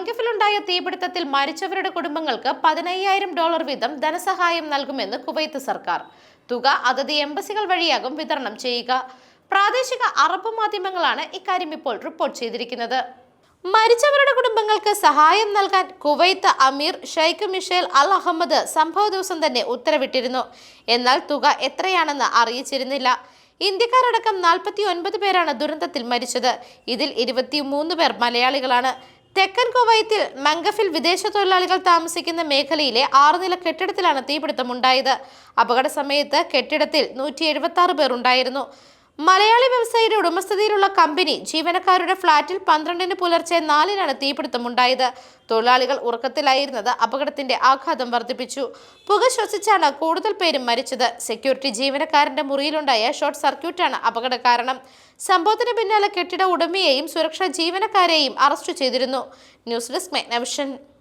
മംഗഫിലുണ്ടായ തീപിടുത്തത്തിൽ മരിച്ചവരുടെ കുടുംബങ്ങൾക്ക് പതിനയ്യായിരം ഡോളർ വീതം ധനസഹായം നൽകുമെന്ന് കുവൈത്ത് സർക്കാർ. തുക അതത് എംബസികൾ വഴിയാകും വിതരണം ചെയ്യുക. പ്രാദേശിക അറബ് മാധ്യമങ്ങളാണ് ഇക്കാര്യം ഇപ്പോൾ റിപ്പോർട്ട് ചെയ്തിരിക്കുന്നത്. മരിച്ചവരുടെ കുടുംബങ്ങൾക്ക് സഹായം നൽകാൻ Kuwait Amir Sheikh Mishal Al Ahmad സംഭവ ദിവസം തന്നെ ഉത്തരവിട്ടിരുന്നു. എന്നാൽ തുക എത്രയാണെന്ന് അറിയിച്ചിരുന്നില്ല. ഇന്ത്യക്കാരടക്കം നാൽപ്പത്തി ഒൻപത് പേരാണ് ദുരന്തത്തിൽ മരിച്ചത്. ഇതിൽ ഇരുപത്തിമൂന്ന് പേർ മലയാളികളാണ്. തെക്കൻ കുവൈത്തിൽ മംഗഫിൽ വിദേശ തൊഴിലാളികൾ താമസിക്കുന്ന മേഖലയിലെ ആറുനില കെട്ടിടത്തിലാണ് തീപിടുത്തമുണ്ടായത്. അപകട സമയത്ത് കെട്ടിടത്തിൽ നൂറ്റി എഴുപത്തി ആറ് പേർ ഉണ്ടായിരുന്നു. മലയാളി വ്യവസായിയുടെ ഉടമസ്ഥതയിലുള്ള കമ്പനി ജീവനക്കാരുടെ ഫ്ളാറ്റിൽ പന്ത്രണ്ടിന് പുലർച്ചെ നാലിനാണ് തീപിടുത്തമുണ്ടായത്. തൊഴിലാളികൾ ഉറക്കത്തിലായിരുന്നത് അപകടത്തിന്റെ ആഘാതം വർദ്ധിപ്പിച്ചു. പുക ശ്വസിച്ചാണ് കൂടുതൽ പേരും മരിച്ചത്. സെക്യൂരിറ്റി ജീവനക്കാരന്റെ മുറിയിലുണ്ടായ ഷോർട്ട് സർക്യൂട്ടാണ് അപകട കാരണം. സംഭവത്തിന് പിന്നാലെ കെട്ടിട ഉടമയെയും സുരക്ഷാ ജീവനക്കാരെയും അറസ്റ്റ് ചെയ്തിരുന്നു. News desk മെഗ്നവിഷൻ.